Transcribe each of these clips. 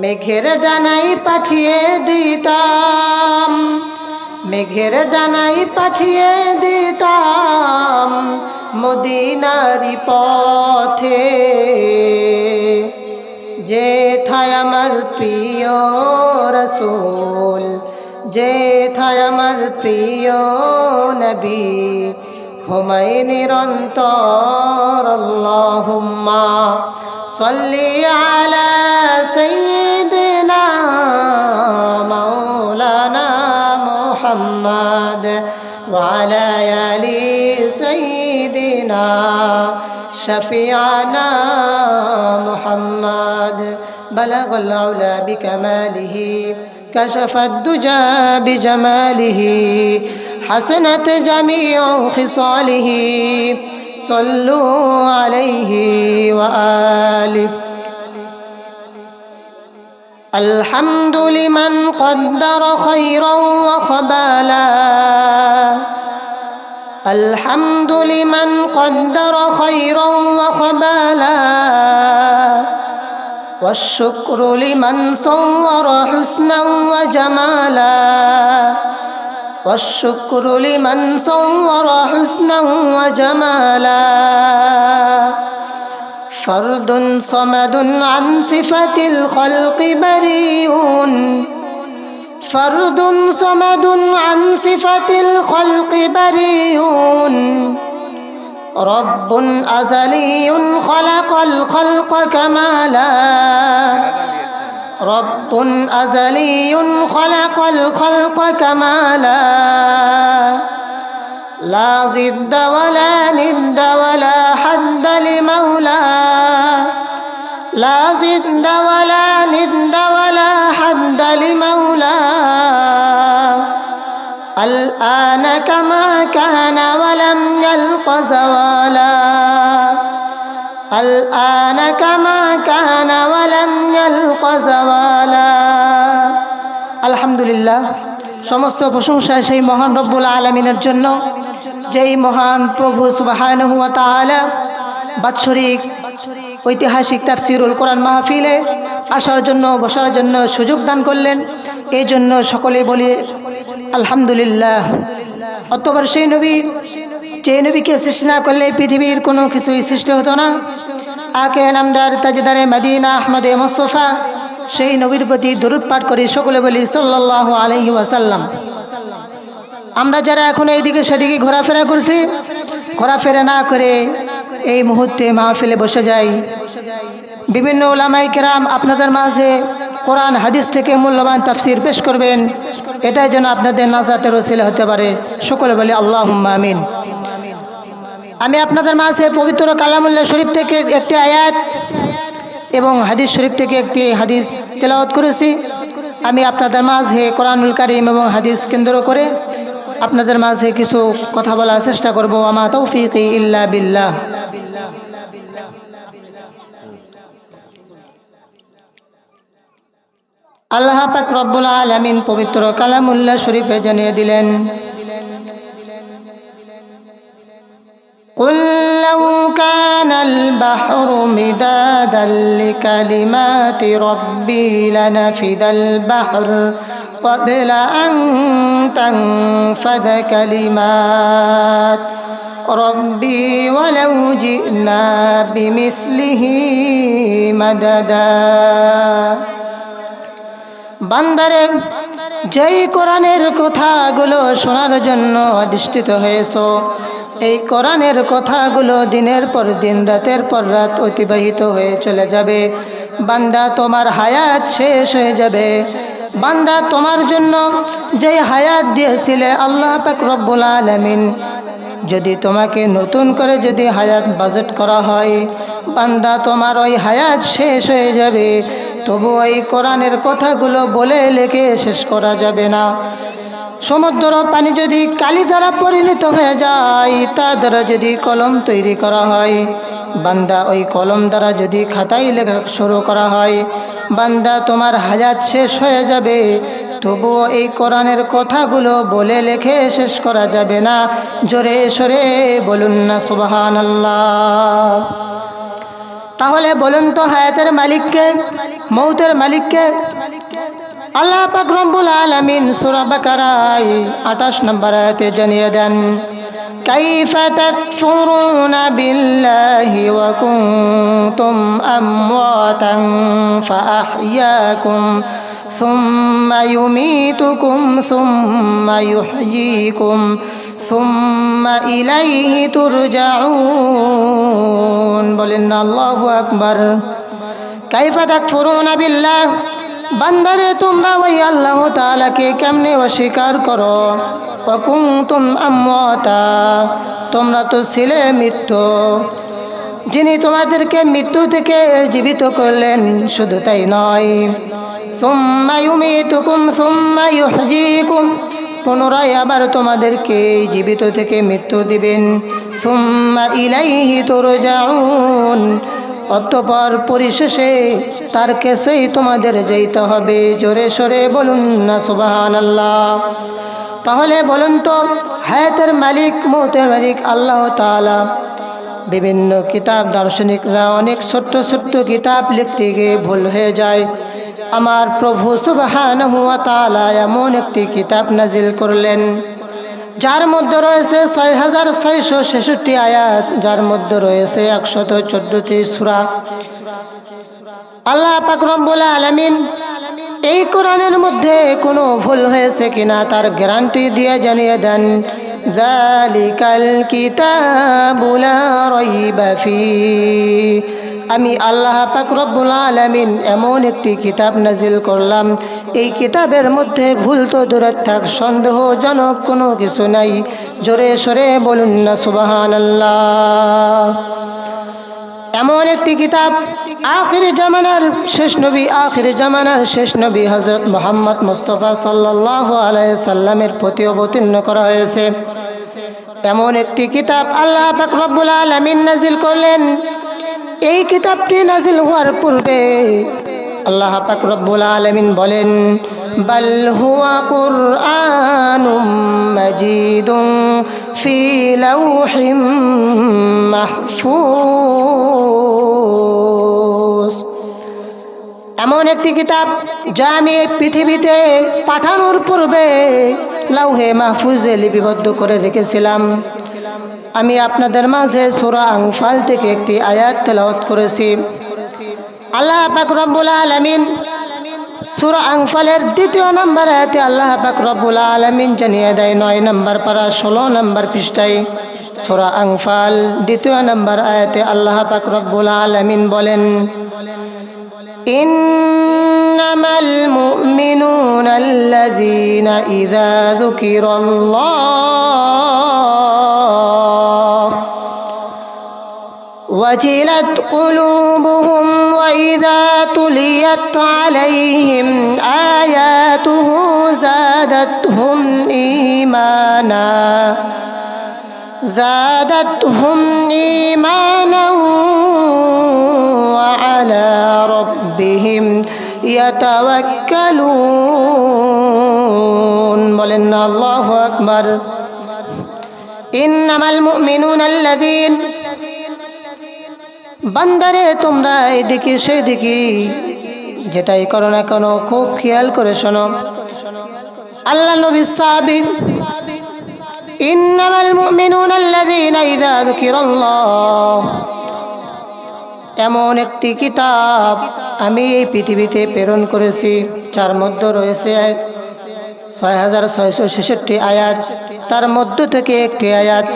মেঘের ডানাই পাঠিয়ে দিতাম। মেঘের ডানাই পাঠিয়ে দিতাম মদিনারি পথে। যে থায় আমার প্রিয় রসুল যে থায় আমার প্রিয় নবী ঘুমাই নিরন্তর আল্লাহুম্মা। صلي على سيدنا مولانا محمد وعلى آل سيدنا شفيعنا محمد. بلغ العلا بكماله كشف الدجى بجماله حسنت جميع خصاله. صلوا عليه وآله. الحمد لمن قدر خيرا وخبالا الحمد لمن قدر خيرا وخبالا والشكر لمن صور حسنا وجمالا. والشكر لمن صور حسنا وجمالا. فرد صمد عن صفة الخلق بريء. فرد صمد عن صفة الخلق بريء. رب أزلي خلق الخلق كمالا. رب أزلي خلق الخلق كمالا. لا ضد ولا ند ولا حد لمولى لا ضد ولا ند ولا حد لمولى الآن كما كان ولم يلق زوالا. الآن كما كان ولم يلق زوالا. আলহামদুলিল্লাহ, সমস্ত প্রশংসা সেই মহান রব্বুল আলমিনের জন্য, যেই মহান প্রভু সুবাহান হুয়া তালা বাৎসরিক ঐতিহাসিক তাফসিরুল কোরআন মাহফিলে আসার জন্য, বসার জন্য সুযোগ দান করলেন। এই জন্য সকলে বলি, আলহামদুলিল্লাহ। অতবার সেই নবী, যে নবীকে সৃষ্টি না করলে পৃথিবীর কোনো কিছুই সৃষ্টি হতো না। আকে নামদার তাজদারে মাদিনা আহমদে মোস্তফা সেই নবীর প্রতি দরুদ পাঠ করি সকলে বলি সাল্লাহ আলহি ওয়াসাল্লাম। আমরা যারা এখন এইদিকে সেদিকে ঘোরাফেরা করছি, ঘোরাফেরা না করে এই মুহূর্তে মাহফিলে বসে যাই। বিভিন্ন ওলামাই কেরাম আপনাদের মাঝে কোরআন, হাদিস থেকে মূল্যবান তাফসির পেশ করবেন। এটাই যেন আপনাদের নাজাতের ওসিলে হতে পারে। সকলে বলি আল্লাহ আমিন। আমি আপনাদের মাঝে পবিত্র কালামুল্লাহ শরীফ থেকে একটি আয়াত এবং হাদিস শরীফ থেকে একটি হাদিস তেলাওয়াত করেছি। আমি আপনাদের মাঝে কোরআনুল কারিম এবং হাদিস কেন্দ্র করে আপনাদের মাঝে কিছু কথা বলার চেষ্টা করব। আমা তৌফিক ইল্লা বিল্লাহ। আল্লাহ পাক রব্বুল আলামিন পবিত্র কালামুল্লাহ শরীফে জানিয়ে দিলেন قل لو كان البحر مدادا لكلمات ربي لنفد البحر قبل أن تنفد كلمات ربي ولو جئنا بمثله مددا বান্দারে যেই কোরআনের কথাগুলো শোনার জন্য অধিষ্ঠিত হয়েছ এই কোরআনের কথাগুলো দিনের পর দিন, রাতের পর রাত অতিবাহিত হয়ে চলে যাবে। বান্দা তোমার হায়াত শেষ হয়ে যাবে। বান্দা তোমার জন্য যেই হায়াত দিয়েছিলে আল্লাহ পাক রব্বুল আলমিন। যদি তোমাকে নতুন করে যদি হায়াত বাজেট করা হয়, বান্দা তোমার ওই হায়াত শেষ হয়ে যাবে। তবু এই কোরআনের কথাগুলো বলে লেখে শেষ করা যাবে না। সমুদ্র পানি যদি কালি দ্বারা পরিণত হয়ে যায়, তা দ্বারা যদি কলম তৈরি করা হয়, বান্দা ওই কলম দ্বারা যদি খাতায় লেখা শুরু করা হয়, বান্দা তোমার হাজাত শেষ হয়ে যাবে। তবুও এই কোরআনের কথাগুলো বলে লেখে শেষ করা যাবে না। জোরে সরে বলুন না সুবাহান আল্লাহ তাহলে বলুন তো হায়াতের মালিককে মৌতের মালিককে আল্লাহ পাক রব্বুল আলামিন সূরা বাকারায় 28 নম্বর আয়াতে জানিয়ে দেন كيف تكفرون بالله وكنتم أمواتا فأحياكم ثم يميتكم ثم يحييكم ثم إليه ترجعون বলেন আল্লাহু আকবার কাইফা তাকফুরুনা বিল্লাহ বান্দারে তোমরা ওই আল্লাহ তাআলাকে কেমনে অস্বীকার করো অকুন্তুম আমওয়াতা তোমরা তো ছিলে মৃত্যু যিনি তোমাদেরকে মৃত্যু থেকে জীবিত করলেন শুধু তাই নয় সুম্মা ইউমিতুকুম সুম্মা ইউহয়িকুম পুনরায় আবার তোমাদেরকে জীবিত থেকে মৃত্যু দিবেন। সুম্মা ইলাইহি তুরজাউন। অতঃপর পরিশেষে তার কেসেই তোমাদের যেতে হবে। জোরে সরে বলুন না সুবাহান আল্লাহ তাহলে বলুন তো, হায়াতের মালিক, মৌতের মালিক আল্লাহ তাআলা বিভিন্ন কিতাব, দার্শনিকরা অনেক ছোট্ট ছোট্ট কিতাব লিখতে গিয়ে ভুল হয়ে যায়। আমার প্রভু সুবাহান হুয়া তাআলা এমন একটি কিতাব নাজিল করলেন, যার মধ্যে রয়েছে ছয় হাজার ছয়শো ছেষট্টি আয়াত, যার মধ্যে রয়েছে একশত চোদ্দটি সুরা। আল্লাহ রব্বুল আলামিন এই কোরআনের মধ্যে কোনো ভুল হয়েছে কিনা তার গ্যারান্টি দিয়ে জানিয়ে দেন জালিকাল কিতাবুল লা রাইবা ফি। আমি আল্লাহ পাক রব্বুল আলামিন এমন একটি কিতাব নাজিল করলাম। এই কিতাবের মধ্যে ভুল তো দূরে থাক সন্দেহজনক কোনো কিছু নাই। জোরে সরে বলুন না সুবাহান আল্লাহ এমন একটি কিতাব আখির জামানার শেষ নবী, আখির জামানার শেষ নবী হজরত মোহাম্মদ মুস্তফা সাল্লাহ আলাই সাল্লামের প্রতি অবতীর্ণ করা হয়েছে। এমন একটি কিতাব আল্লাহ পাক রব্বুল আলামিন নাজিল করলেন। এই কিতাবটি নাজিল হওয়ার পূর্বে আল্লাহ পাক রব্বুল আলামিন বলেন, বাল হুয়া কুরআনুম মাজিদুম ফি লাউহিম মাহফুজ। এমন একটি কিতাব যা আমি এই পৃথিবীতে পাঠানোর পূর্বে লাউহে মাহফুজে লিপিবদ্ধ করে রেখেছিলাম। আমি আপনাদের মাঝে সুরা আংফাল থেকে একটি আয়াত তেলাওয়াত করেছি আল্লাহ পাক রব্বুল আলামিন সুরা আংফালের দ্বিতীয় নম্বর আয়াতে আল্লাহ পাক রব্বুল আলামিন জানিয়ে দেয় নয় নম্বর পারা ষোলো নম্বর পৃষ্ঠায় সুরা আংফাল দ্বিতীয় নম্বর আয়াতে আল্লাহ পাক রব্বুল আলামিন বলেন إنما المؤمنون الذين إذا ذكر الله وجلت قلوبهم وإذا تليت عليهم آياته زادتهم إيمانا. زادتهم إيمانا وعلى ربهم يتوكلون. ولن الله أكبر. إنما المؤمنون الذين বান্দারে, তোমরা এদিকে সেদিকে। যেটাই করো না কেন, খুব খেয়াল করে শোনো। আল্লাহ নবী সাহাবী, ইন্নামাল মুমিনুন আল্লাযীনা ইযা যুকিরাল্লাহ। এমন একটি কিতাব আমি এই পৃথিবীতে প্রেরণ করেছি, যার মধ্যে রয়েছে ছয় হাজার ছয়শো ছেষট্টি আয়াত। তার মধ্য থেকে একটি আয়াত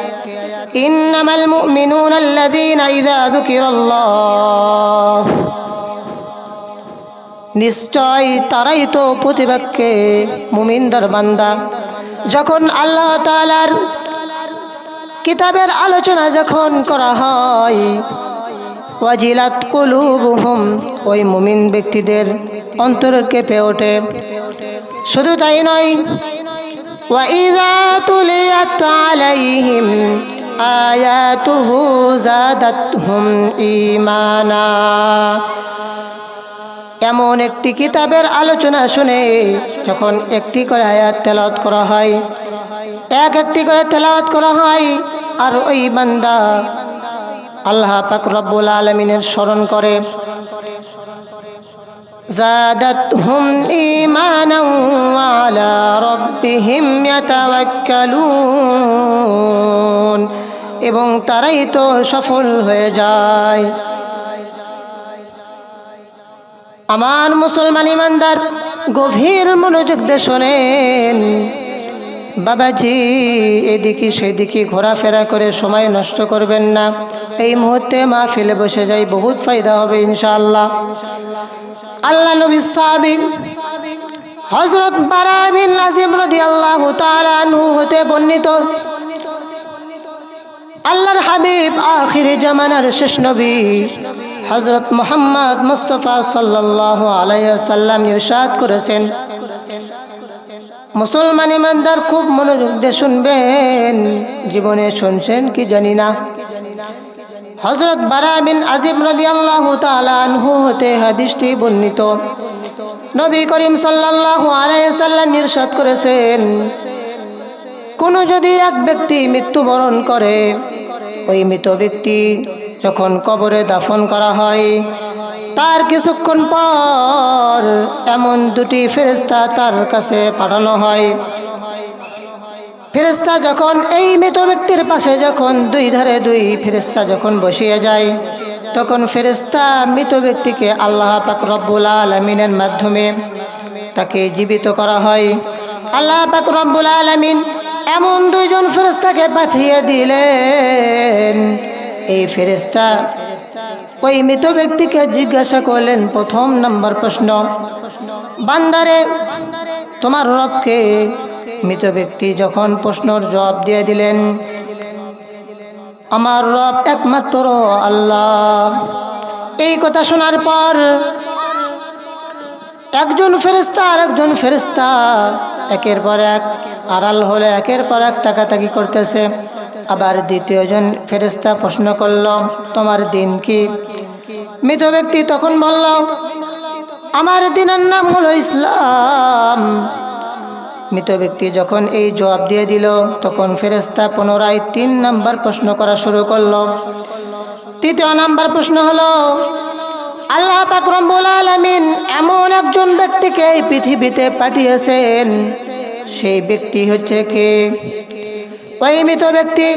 ইন্নামাল মুমিনুন আল্লাযীনা ইযা যুকিরাল্লাহ। নিশ্চয় তারাই তো প্রতিবাক্যে মুমিনদার বান্দা। যখন আল্লাহ তালার কিতাবের আলোচনা যখন করা হয়, ওয়াজিলাত কুলুবুহুম, ওই মুমিন ব্যক্তিদের অন্তর কেঁপে ওঠে। শুধু তাই নয় ওয়াইজা তুলিয়াত আলাইহিম আয়াতুহু জাদাতহুম ঈমানা এমন একটি কিতাবের আলোচনা শুনে যখন একটি করে আয়াত তেলাওয়াত করা হয় এক একটি করে তেলাওয়াত করা হয় আর ওই বান্দা আল্লাহ পাক রব্বুল আলমিনের স্মরণ করে زادتهم إيمانا وعلى ربهم يتوكلون এবং তারাই তো সফল হয়ে যায়। আমার মুসলমান ইমানদার গভীর মনোযোগ দিয়ে শোনেন। বাবাজি, এদিকে সেদিকে ঘোরাফেরা করে সময় নষ্ট করবেন না। এই মুহূর্তে মা ফেলে বসে যাই বহুত ফায়দা হবে ইনশাআল্লাহ। আল্লাহ নবী সাবিন হজরত বারাবিন নাজিম রদি আল্লাহ তালু হতে বর্ণিত আল্লাহর হাবিব আখিরি জামানার শেষ নবী হজরত মোহাম্মদ মুস্তফা সাল্লাহ আলাইসাল্লাম ইরশাদ করেছেন। মুসলমান ইমানদার খুব মনোযোগ দিয়ে শুনবেন, জীবনে শুনছেন কি জানি না। হজরত বারা বিন আজিম রদি আল্লাহ তালু হতে হাদিসটি বর্ণিত। নবী করিম সাল্লাহ আলাইসাল্লাম ইরশাদ করেছেন কোনো যদি এক ব্যক্তি মৃত্যুবরণ করে, ওই মৃত ব্যক্তি যখন কবরে দাফন করা হয়, তার কিছুক্ষণ পর এমন দুটি ফেরেস্তা তার কাছে পাঠানো হয়। ফেরেস্তা যখন এই মৃত ব্যক্তির পাশে যখন দুই ধারে দুই ফেরেস্তা যখন বসিয়ে যায়, তখন ফেরেস্তা মৃত ব্যক্তিকে আল্লাহ পাক রব্বুল আলমিনের মাধ্যমে তাকে জীবিত করা হয়। আল্লাহ পাক রব্বুল আলমিন এমন দুইজন ফেরেস্তাকে পাঠিয়ে দিলেন। এই ফেরেস্তা ওই মৃত ব্যক্তিকে জিজ্ঞাসা করলেন, প্রথম নম্বর প্রশ্ন, বান্দারে, তোমার রবকে? মৃত ব্যক্তি যখন প্রশ্নর জবাব দিয়ে দিলেন, আমার রব একমাত্র আল্লাহ। এই কথা শোনার পর একজন ফেরিস্তা আর একজন ফেরিস্তা একের পর এক আড়াল হলে একের পর এক তাকাতাকি করতেছে। আবার দ্বিতীয়জন ফেরিস্তা প্রশ্ন করল, তোমার দিন কি? মৃত ব্যক্তি তখন বলল, আমার দিনের নাম হলো ইসলাম। মৃত ব্যক্তি যখন এই জবাব দিয়ে দিল, তখন ফেরেস্তা পুনরায় তিন নাম্বার প্রশ্ন করা শুরু করল। তৃতীয় নাম্বার প্রশ্ন হলো, আল্লাহ পাকরম্বুল আলমিন এমন একজন ব্যক্তিকে এই পৃথিবীতে পাঠিয়েছেন সেই ব্যক্তি হচ্ছে কে? ওই মৃত ব্যক্তি।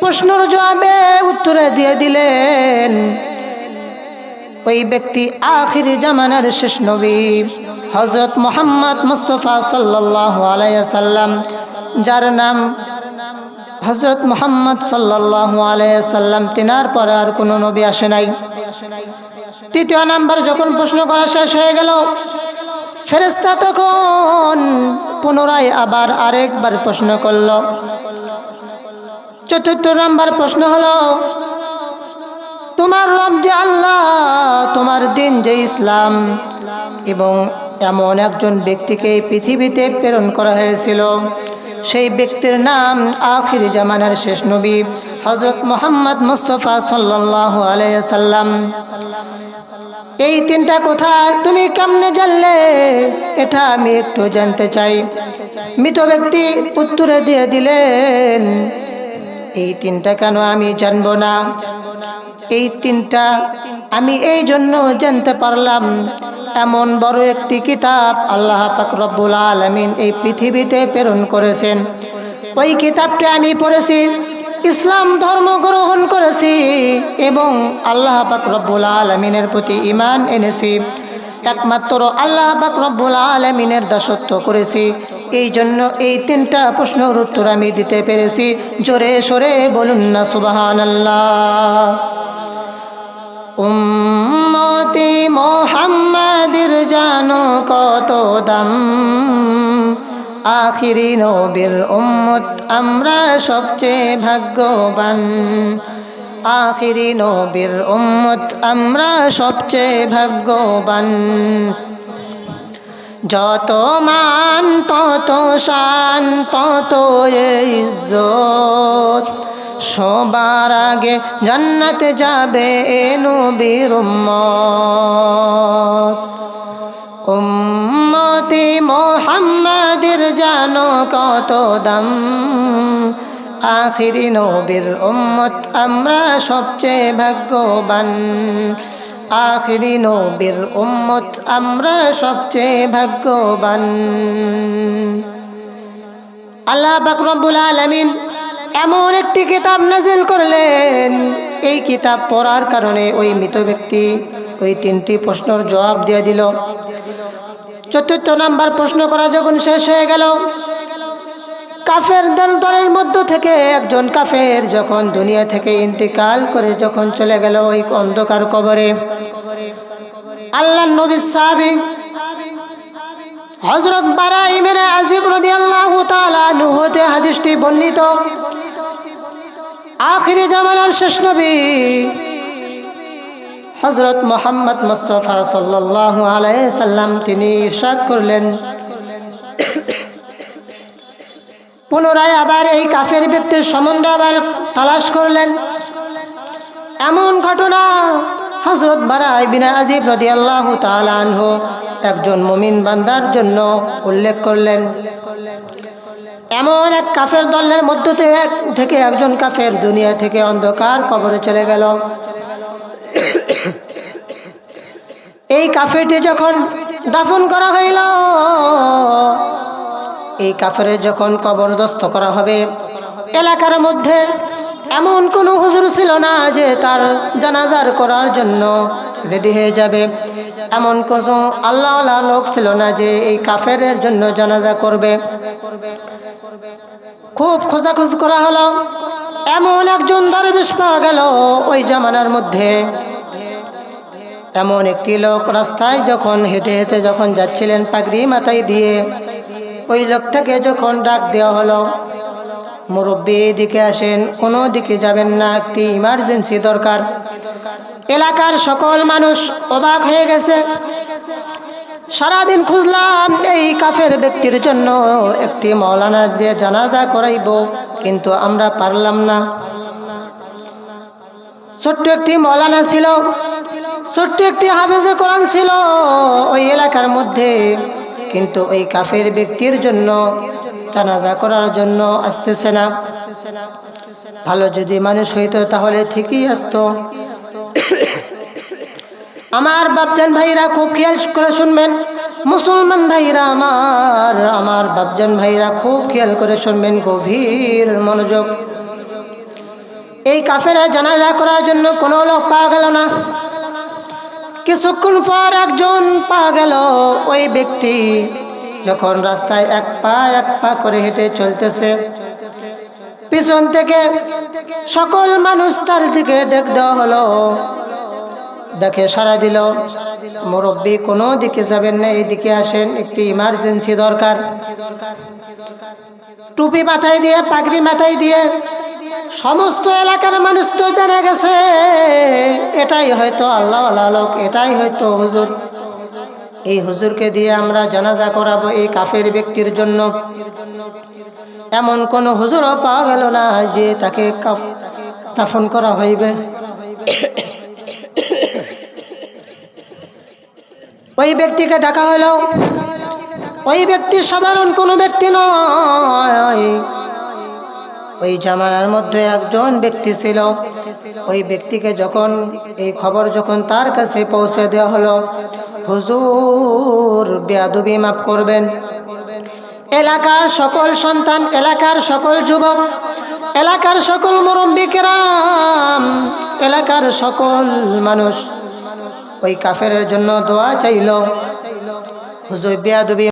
প্রশ্নর জবাবে উত্তরে দিয়ে দিলেন, ওই ব্যক্তি আখির জামানার শেষ নবী হজরত মোহাম্মদ মুস্তফা আলাইসাল্লাম যার নাম হজরত মোহাম্মদ আলাইসাল্লাম তিনার পরে আর কোনো নবী আসে নাই। তৃতীয় নাম্বার যখন প্রশ্ন করা শেষ হয়ে গেল ফেরেস্তা তখন পুনরায় আবার আরেকবার প্রশ্ন করল। চতুর্থ নাম্বার প্রশ্ন হলো, তোমার রব যে আল্লাহ, তোমার দিন যে ইসলাম, এবং এমন একজন ব্যক্তিকে পৃথিবীতে প্রেরণ করা হয়েছিল। সেই ব্যক্তির নাম আখির জামানার শেষ নবী হজরত মোহাম্মদ মুস্তফা সাল্লাহ আলাইসাল্লাম এই তিনটা কথা তুমি কেমনে জানলে? এটা আমি একটু জানতে চাই। মৃত ব্যক্তি উত্তরে দিয়ে দিলেন, এই তিনটা কেন আমি জানব না? এই তিনটা আমি এই জন্য জানতে পারলাম, এমন বড় একটি কিতাব আল্লাহ রব্বুল আলমিন এই পৃথিবীতে প্রেরণ করেছেন। ওই কিতাবটা আমি পড়েছি ইসলাম ধর্ম গ্রহণ করেছি এবং আল্লাহ রব্বুল আলমিনের প্রতি ইমান এনেছি। একমাত্র আল্লাহ রব্বুল আলমিনের দাসত্ব করেছি। এই জন্য এই তিনটা প্রশ্নের উত্তর আমি দিতে পেরেছি। জোরে সরে বলুন না সুবাহান আল্লাহ উম্মতি মোহাম্মদের জানো কত দাম? আখিরি নবীর উম্মত, আমরা সবচেয়ে ভাগ্যবান। আখিরি নবীর উম্মত, আমরা সবচেয়ে ভাগ্যবান। যত মান, তত শান, তত ইজ্জত। সবার আগে জান্নাতে যাবে এ নবীর উম্মত উম্মতি মোহাম্মদের জানো কত দাম? আখিরি নবীর উম্মত আমরা সবচেয়ে ভাগ্যবান। আখিরি নবীর উম্মত আমরা সবচেয়ে ভাগ্যবান। আল্লাহ বাকরবুল আলমিন এমন একটি কিতাব নাজিল করলেন। এই কিতাব পড়ার কারণে ওই মৃত ব্যক্তি ওই তিনটি প্রশ্নের জবাব দিয়ে দিল। চতুর্থ নাম্বার প্রশ্ন করা যখন শেষ হয়ে গেল, কাফের দল দলের মধ্য থেকে একজন কাফের যখন দুনিয়া থেকে ইন্তিকাল করে যখন চলে গেল ওই অন্ধকার কবরে আল্লাহ নবী সাহাবী হজরত বারা ইমের আজিব রদি আল্লাহ হতে হাদিসটি বর্ণিত, আখিরি জামানার শেষ নবী হজরত মোহাম্মদ মুস্তফা সাল্লাহ আলাই সাল্লাম তিনি ইরশাদ করলেন। পুনরায় আবার এই কাফের ব্যক্তির সম্বন্ধে আবার তালাশ করলেন। এমন ঘটনা হজরত বারাই বিনা আজিব রদি আল্লাহ তালানহ একজন মমিন বান্দার জন্য উল্লেখ করলেন। এমন এক কাফের দলের মধ্য থেকে একজন কাফের দুনিয়া থেকে অন্ধকার কবরে চলে গেল। এই কাফেরটি যখন দাফন করা হইল, এই কাফের যখন কবরদস্ত করা হবে, এলাকার মধ্যে এমন কোনো হুজুর ছিল না যে তার জানাজার করার জন্য রেডি হয়ে যাবে। এমন কোনো আল্লাহ লোক ছিল না যে এই কাফের জন্য জানাজা করবে। খুব খোঁজাখুঁজ করা হলো। এমন একজন দরবেশ পাওয়া গেল ওই জামানার মধ্যে। এমন একটি লোক রাস্তায় যখন হেঁটে হেঁটে যখন যাচ্ছিলেন পাগড়ি মাথায় দিয়ে, ওই লোকটাকে যখন ডাক দেওয়া হলো, মুরব্বী এদিকে আসেন, কোনো দিকে যাবেন না, একটি ইমার্জেন্সি দরকার। এলাকার সকল মানুষ অবাক হয়ে গেছে। সারাদিন খুঁজলাম এই কাফের ব্যক্তির জন্য একটি মৌলানা দিয়ে জানাজা করাইব, কিন্তু আমরা পারলাম না। ছোট্ট একটি মৌলানা ছিল ছোট্ট একটি হাফেজে কোরআন ছিল ওই এলাকার মধ্যে। কিন্তু ওই কাফের ব্যক্তির জন্য জানাজা করার জন্য আসতেছে না। ভালো যদি মানুষ হইতো তাহলে ঠিকই আসতো। আমার বাপজান ভাইরা খুব খেয়াল করে শুনবেন। মুসলমান ভাইরা আমার আমার বাপজান ভাইরা খুব খেয়াল করে শুনবেন গভীর মনোযোগ। এই কাফেরা জানাজা করার জন্য কোনো লোক পাওয়া গেল না। কিছুক্ষণ পর একজন পাওয়া গেল ওই ব্যক্তি। যখন রাস্তায় এক পা এক পা করে হেঁটে চলতেছে, পিছন থেকে সকল মানুষ তার দিকে দেখ দেওয়া হলো। দেখে সারা দিল, মুরব্বী কোনো দিকে যাবেন না এইদিকে আসেন, একটি ইমার্জেন্সি দরকার। টুপি মাথায় দিয়ে, পাগড়ি মাথায় দিয়ে সমস্ত এলাকার মানুষ তো জানা গেছে। এটাই হয়তো আল্লাহ লোক, এটাই হয়তো হুজুর। এই হুজুরকে দিয়ে আমরা জানাজা করাবো এই কাফের ব্যক্তির জন্য। এমন কোন হুজুরও পাওয়া গেল না যে তাকে দাফন করা হইবে। ওই ব্যক্তিকে ডাকা হলো। ওই ব্যক্তি সাধারণ কোনো ব্যক্তি নয়। ওই জামানার মধ্যে একজন ব্যক্তি ছিল। ওই ব্যক্তিকে যখন এই খবর যখন তার কাছে পৌঁছে দেওয়া হলো, হুজুর বেয়াদুবি মাফ করবেন। এলাকার সকল সন্তান, এলাকার সকল যুবক, এলাকার সকল মুরব্বিকেরাম এলাকার সকল মানুষ ওই কাফের জন্য দোয়া চাইল। হুজুর বেয়াদুবি